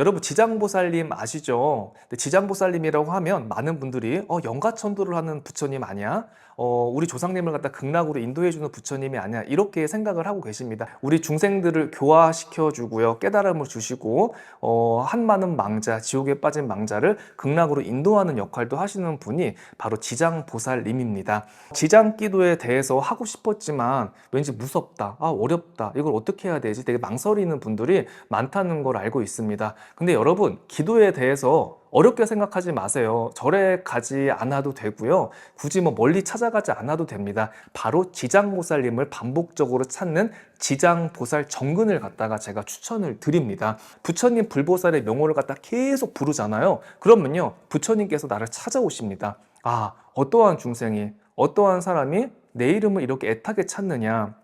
여러분 지장보살님 아시죠? 지장보살님이라고 하면 많은 분들이 어 영가천도를 하는 부처님 아니야? 어 우리 조상님을 갖다 극락으로 인도해주는 부처님이 아니야? 이렇게 생각을 하고 계십니다. 우리 중생들을 교화시켜 주고요, 깨달음을 주시고 어 한 많은 망자, 지옥에 빠진 망자를 극락으로 인도하는 역할도 하시는 분이 바로 지장보살님입니다. 지장기도에 대해서 하고 싶었지만 왠지 무섭다, 아 어렵다, 이걸 어떻게 해야 되지? 되게 망설이는 분들이 많다는 걸 알고 있습니다. 근데 여러분, 기도에 대해서 어렵게 생각하지 마세요. 절에 가지 않아도 되고요. 굳이 뭐 멀리 찾아가지 않아도 됩니다. 바로 지장보살님을 반복적으로 찾는 지장보살 정근을 갖다가 제가 추천을 드립니다. 부처님 불보살의 명호를 갖다 계속 부르잖아요. 그러면요, 부처님께서 나를 찾아오십니다. 아, 어떠한 중생이, 어떠한 사람이 내 이름을 이렇게 애타게 찾느냐.